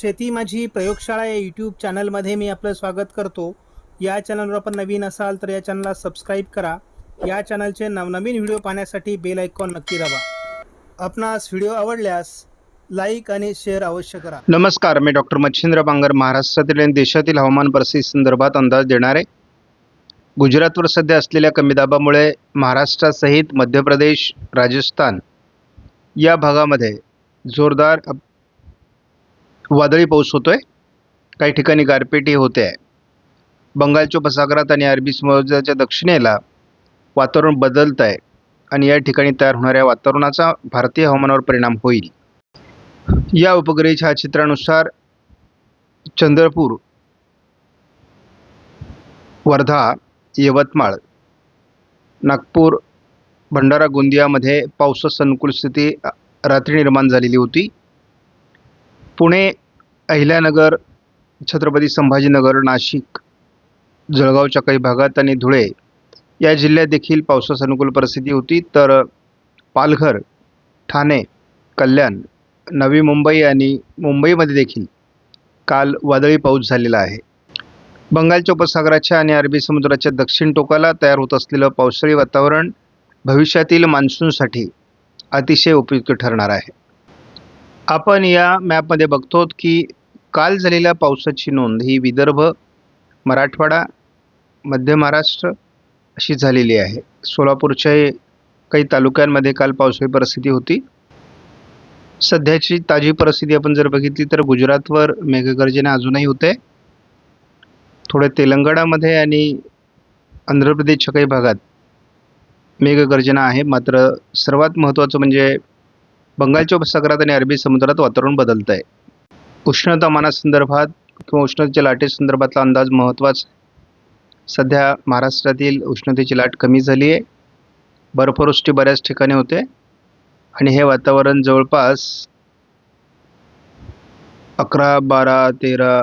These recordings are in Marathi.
शेती माझी प्रयोगशाळा या यूट्यूब चॅनलमध्ये मी आपलं स्वागत करतो. या चॅनलवर आपण नवीन असाल तर या चॅनलला सबस्क्राईब करा. या चॅनलचे नवनवीन व्हिडिओ पाहण्यासाठी बेल आयकॉन नक्की दाबा. आपणास व्हिडिओ आवडल्यास लाईक आणि शेअर अवश्य करा. नमस्कार मी डॉक्टर मच्छिंद्र बांगर महाराष्ट्रातील आणि देशातील हवामान परिस्थिती संदर्भात अंदाज देणार. आहे गुजरातवर सध्या असलेल्या कमी दाबामुळे महाराष्ट्रासहित मध्य प्रदेश राजस्थान या भागामध्ये जोरदार अप- वादळी पाऊस होतो आहे काही ठिकाणी गारपीटही होते आहे. बंगालच्या उपसागरात आणि अरबी समुद्राच्या दक्षिणेला वातावरण बदलत आहे आणि या ठिकाणी तयार होणाऱ्या वातावरणाचा भारतीय हवामानावर परिणाम होईल. या उपग्रही छायाचित्रानुसार चंद्रपूर वर्धा यवतमाळ नागपूर भंडारा गोंदियामध्ये पावसास अनुकूल स्थिती रात्री निर्माण झालेली होती. पुणे अहिल्यानगर छत्रपती संभाजीनगर नाशिक जळगावच्या काही भागात आणि धुळे या जिल्ह्यात देखील पावसास अनुकूल परिस्थिती होती. तर पालघर ठाणे कल्याण नवी मुंबई आणि मुंबईमध्ये देखील काल वादळी पाऊस झालेला आहे. बंगालच्या उपसागराच्या आणि अरबी समुद्राच्या दक्षिण टोकाला तयार होत असलेलं पावसाळी वातावरण भविष्यातील मान्सूनसाठी अतिशय उपयुक्त ठरणार आहे. आपण या मॅपमध्ये बघतो की काल झालेल्या पावसाची नोंद ही विदर्भ मराठवाडा मध्य महाराष्ट्र अशी झालेली आहे. सोलापूरच्या काही तालुक्यांमध्ये काल पावसाळी परिस्थिती होती. सध्याची ताजी परिस्थिती आपण जर बघितली तर गुजरातवर मेघगर्जना अजूनही होते. थोडे तेलंगणामध्ये आणि आंध्र प्रदेशच्या काही भागात मेघगर्जना आहे. मात्र सर्वात महत्त्वाचं म्हणजे बंगालच्या उपसागरात आणि अरबी समुद्रात वातावरण बदलतं आहे उष्णतामानासंदर्भात किंवा उष्णतेच्या लाटेसंदर्भातला अंदाज महत्त्वाचा. सध्या महाराष्ट्रातील उष्णतेची लाट कमी झाली आहे. बर्फवृष्टी बऱ्याच ठिकाणी होते. आणि हे वातावरण जवळपास अकरा बारा तेरा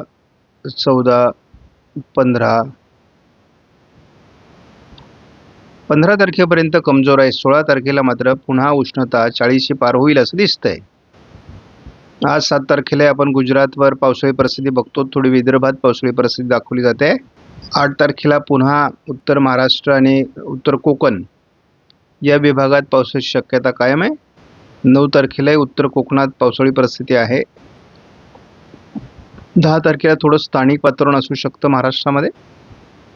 चौदा पंधरा पंधरा तारखेपर्यंत कमजोर आहे. सोळा तारखेला मात्र पुन्हा उष्णता चाळीसशे पार होईल असं दिसतंय. आज सात तारखेला आपण गुजरातवर पावसाळी परिस्थिती बघतो. थोडी विदर्भात पावसाळी परिस्थिती दाखवली जाते. आठ तारखेला पुन्हा उत्तर महाराष्ट्र आणि उत्तर कोकण या विभागात पावसाची शक्यता कायम आहे. नऊ तारखेलाही उत्तर कोकणात पावसाळी परिस्थिती आहे. दहा तारखेला थोडं स्थानिक वातावरण असू शकतं महाराष्ट्रामध्ये.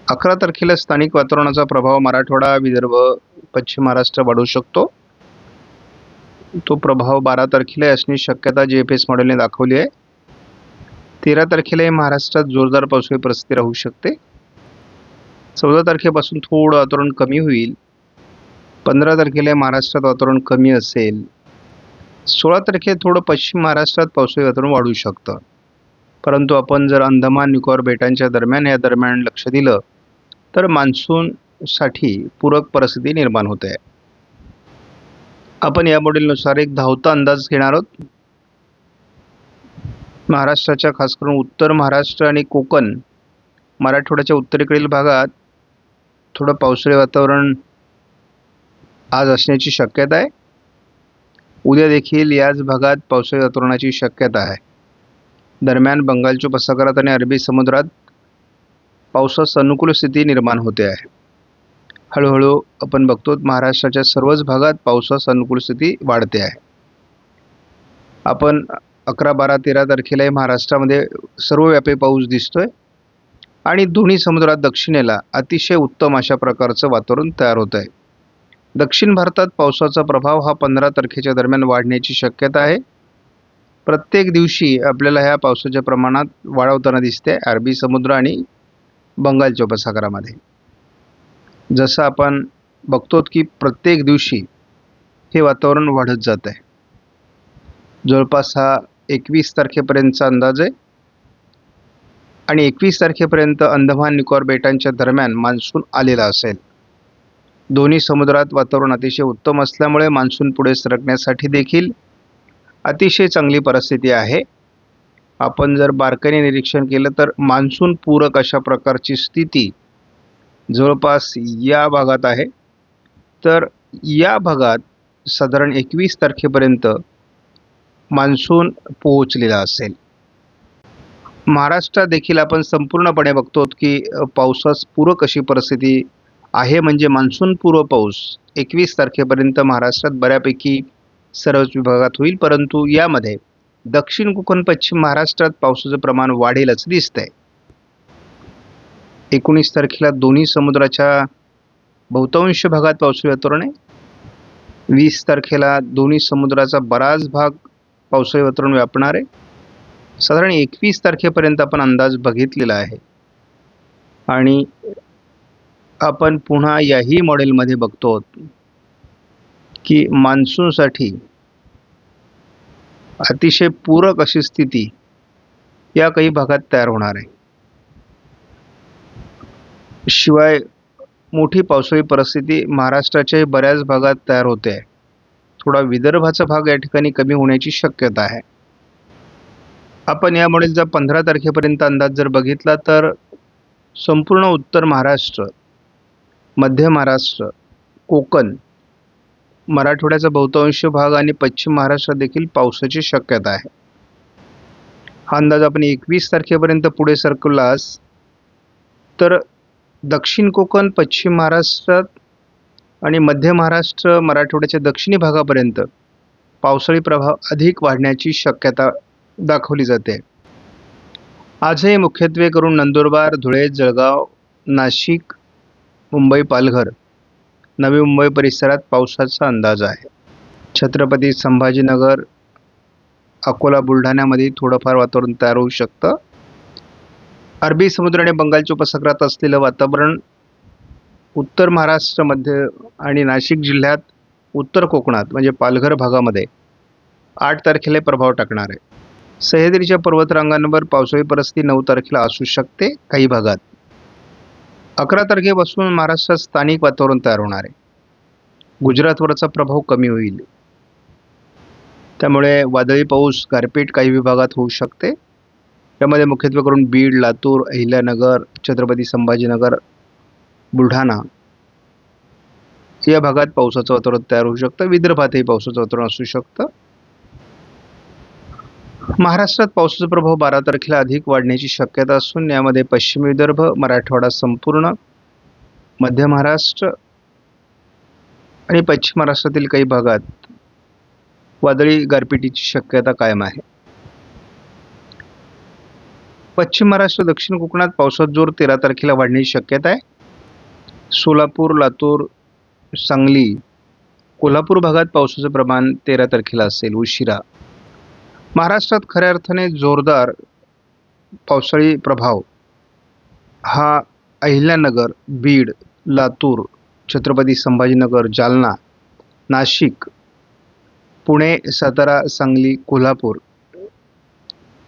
अकरा तारखेला स्थानिक वातावरणाचा प्रभाव मराठवाडा विदर्भ पश्चिम महाराष्ट्र वाढू शकतो. तो प्रभाव बारा तारखेला असण्याची शक्यता जे एफ एस मॉडेलने दाखवली आहे. तेरा तारखेलाही महाराष्ट्रात जोरदार पावसाळी परिस्थिती राहू शकते. चौदा तारखेपासून थोडं वातावरण कमी होईल. पंधरा तारखेला महाराष्ट्रात वातावरण कमी असेल. सोळा तारखेला थोडं पश्चिम महाराष्ट्रात पावसाळी वातावरण वाढू शकतं. परंतु आपण जर अंदमान निकोबार बेटांच्या दरम्यान या दरम्यान लक्ष दिलं तर मान्सूनसाठी पूरक परिस्थिती निर्माण होते. आपण या मॉडेलनुसार एक धावता अंदाज घेणार आहोत. महाराष्ट्राच्या खास करून उत्तर महाराष्ट्र आणि कोकण मराठवाड्याच्या उत्तरेकडील भागात थोडं पावसाळी वातावरण आज असण्याची शक्यता आहे. उद्या देखील याच भागात पावसाळी वातावरणाची शक्यता आहे. दरम्यान बंगालच्या उपसागरात आणि अरबी समुद्रात पावसास अनुकूल स्थिती निर्माण होते आहे. हळूहळू आपण बघतो महाराष्ट्राच्या सर्वच भागात पावसास अनुकूल स्थिती वाढते आहे. आपण अकरा बारा तेरा तारखेलाही महाराष्ट्रामध्ये सर्वव्यापी पाऊस दिसतोय आणि दोन्ही समुद्रात दक्षिणेला अतिशय उत्तम अशा प्रकारचं वातावरण तयार होत आहे. दक्षिण भारतात पावसाचा प्रभाव हा पंधरा तारखेच्या दरम्यान वाढण्याची शक्यता आहे. प्रत्येक दिवशी आपल्याला ह्या पावसाच्या प्रमाणात वाढवताना दिसते. अरबी समुद्र आणि बंगालच्या उपसागरामध्ये जसं आपण बघतो की प्रत्येक दिवशी हे वातावरण वाढत जात आहे जवळपास हा एकवीस तारखेपर्यंतचा अंदाज आहे. आणि एकवीस तारखेपर्यंत अंदमान निकोबार बेटांच्या दरम्यान मान्सून आलेला असेल. दोन्ही समुद्रात वातावरण अतिशय उत्तम असल्यामुळे मान्सून पुढे सरकण्यासाठी देखील अतिशय चांगली परिस्थिती आहे. आपण जर बारकाईने निरीक्षण केलं तर मान्सून पूरक अशा प्रकारची स्थिती जवळपास या भागात आहे. तर या भागात साधारण एकवीस तारखेपर्यंत मान्सून पोहोचलेला असेल. महाराष्ट्रात देखील आपण संपूर्णपणे बघतो की पावसास पूरक अशी परिस्थिती आहे म्हणजे मान्सून पूर्व पाऊस एकवीस तारखेपर्यंत महाराष्ट्रात बऱ्यापैकी सर्वच विभागात होईल परंतु यामध्ये दक्षिण कोकण पश्चिम महाराष्ट्रात पावसाचं प्रमाण वाढेलच दिसत आहे एकोणीस तारखेला दोन्ही समुद्राच्या बहुतांश भागात पावसाळी वातावरण आहे. वीस तारखेला दोन्ही समुद्राचा बराच भाग पावसाळी वातावरण व्यापणार आहे. साधारण एकवीस तारखेपर्यंत आपण अंदाज बघितलेला आहे. आणि आपण पुन्हा याही मॉडेलमध्ये बघतो की मान्सूनसाठी अतिशय पूरक अशी स्थिती या काही भागात तयार होणार आहे. शिवाय मोठी पावसाळी परिस्थिती महाराष्ट्राच्याही बऱ्याच भागात तयार होते आहे. थोडा विदर्भाचा भाग या ठिकाणी कमी होण्याची शक्यता आहे. आपण यामुळे जर पंधरा तारखेपर्यंत अंदाज जर बघितला तर संपूर्ण उत्तर महाराष्ट्र मध्य महाराष्ट्र कोकण मराठवाड्याचा बहुतांश भाग आणि पश्चिम महाराष्ट्रात देखील पावसाची शक्यता आहे. हा अंदाज आपण एकवीस तारखेपर्यंत पुढे सरकलास तर दक्षिण कोकण पश्चिम महाराष्ट्रात आणि मध्य महाराष्ट्र मराठवाड्याच्या दक्षिणी भागापर्यंत पावसाळी प्रभाव अधिक वाढण्याची शक्यता दाखवली जाते. आजही मुख्यत्वे करून नंदुरबार धुळे जळगाव नाशिक मुंबई पालघर नवी मुंबई परिसरात पावसाचा अंदाज आहे. छत्रपती संभाजीनगर अकोला बुलढाण्यामध्ये थोडंफार वातावरण तयार होऊ शकतं. अरबी समुद्र आणि बंगालच्या उपसागरात असलेलं वातावरण उत्तर महाराष्ट्रामध्ये आणि नाशिक जिल्ह्यात उत्तर कोकणात म्हणजे पालघर भागामध्ये आठ तारखेला प्रभाव टाकणार आहे. सह्याद्रीच्या पर्वतरांगांवर पावसाळी परिस्थिती नऊ तारखेला असू शकते. काही भागात अकरा तारखेपासून महाराष्ट्रात स्थानिक वातावरण तयार होणार आहे. गुजरातवरचा प्रभाव कमी होईल. त्यामुळे वादळी पाऊस गारपीट काही विभागात होऊ शकते. यामध्ये मुख्यत्वे करून बीड लातूर अहिल्यानगर छत्रपती संभाजीनगर बुलढाणा या भागात पावसाचं वातावरण तयार होऊ शकतं. विदर्भातही पावसाचं वातावरण असू शकतं. महाराष्ट्रात पावसाचा प्रभाव बारा तारखेला अधिक वाढण्याची शक्यता असून यामध्ये पश्चिम विदर्भ मराठवाडा संपूर्ण मध्य महाराष्ट्र आणि पश्चिम महाराष्ट्रातील काही भागात वादळी गारपिटीची शक्यता कायम आहे. पश्चिम महाराष्ट्र दक्षिण कोकणात पावसात जोर तेरा तारखेला वाढण्याची शक्यता आहे. सोलापूर लातूर सांगली कोल्हापूर भागात पावसाचं प्रमाण तेरा तारखेला असेल उशिरा. महाराष्ट्रात खऱ्या अर्थाने जोरदार पावसाळी प्रभाव हा अहिल्यानगर बीड लातूर छत्रपती संभाजीनगर जालना नाशिक पुणे सातारा सांगली कोल्हापूर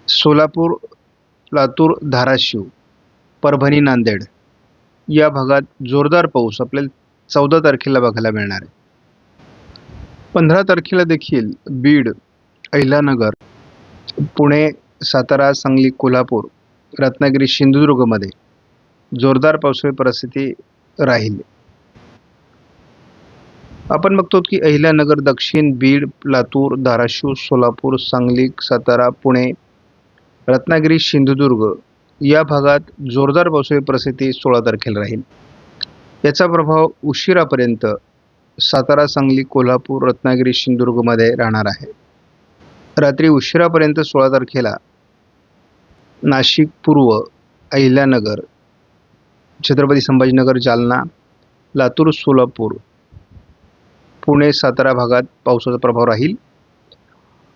सोलापूर लातूर धाराशिव परभणी नांदेड या भागात जोरदार पाऊस आपल्याला चौदा तारखेला बघायला मिळणार आहे. पंधरा तारखेला देखील बीड अहिल्यानगर पुणे सातारा सांगली कोल्हापूर रत्नागिरी सिंधुदुर्गमध्ये जोरदार पावसाळी परिस्थिती राहील. आपण बघतो की अहिल्यानगर दक्षिण बीड लातूर धाराशिव सोलापूर सांगली सातारा पुणे रत्नागिरी सिंधुदुर्ग या भागात जोरदार पावसाळी परिस्थिती सोळा तारखेला राहील. याचा प्रभाव उशिरापर्यंत सातारा सांगली कोल्हापूर रत्नागिरी सिंधुदुर्गमध्ये राहणार आहे. रात्री उशिरापर्यंत सोळा तारखेला नाशिक पूर्व अहिल्यानगर छत्रपती संभाजीनगर जालना लातूर सोलापूर पुणे सातारा भागात पावसाचा प्रभाव राहील.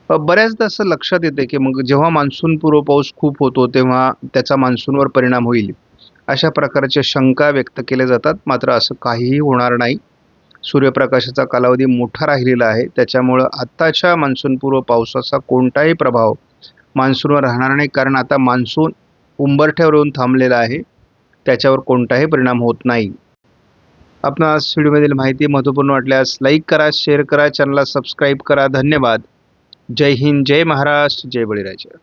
बऱ्याचदा असं लक्षात येते की मग जेव्हा मान्सून पूर्व पाऊस खूप होतो तेव्हा त्याचा मान्सूनवर परिणाम होईल. अशा प्रकारच्या शंका व्यक्त केल्या जातात. मात्र असं काहीही होणार नाही. सूर्यप्रकाशाचा कालावधी मोठा राहिलेला आहे. त्याच्यामुळं आत्ताच्या मान्सूनपूर्व पावसाचा कोणताही प्रभाव मान्सूनवर राहणार नाही. कारण आता मान्सून उंबरठ्यावर येऊन थांबलेला आहे. त्याच्यावर कोणताही परिणाम होत नाही. आपणास व्हिडिओमधील माहिती महत्त्वपूर्ण वाटल्यास लाईक करा शेअर करा चॅनलला सबस्क्राईब करा. धन्यवाद. जय हिंद जय महाराष्ट्र जय बळीराजा.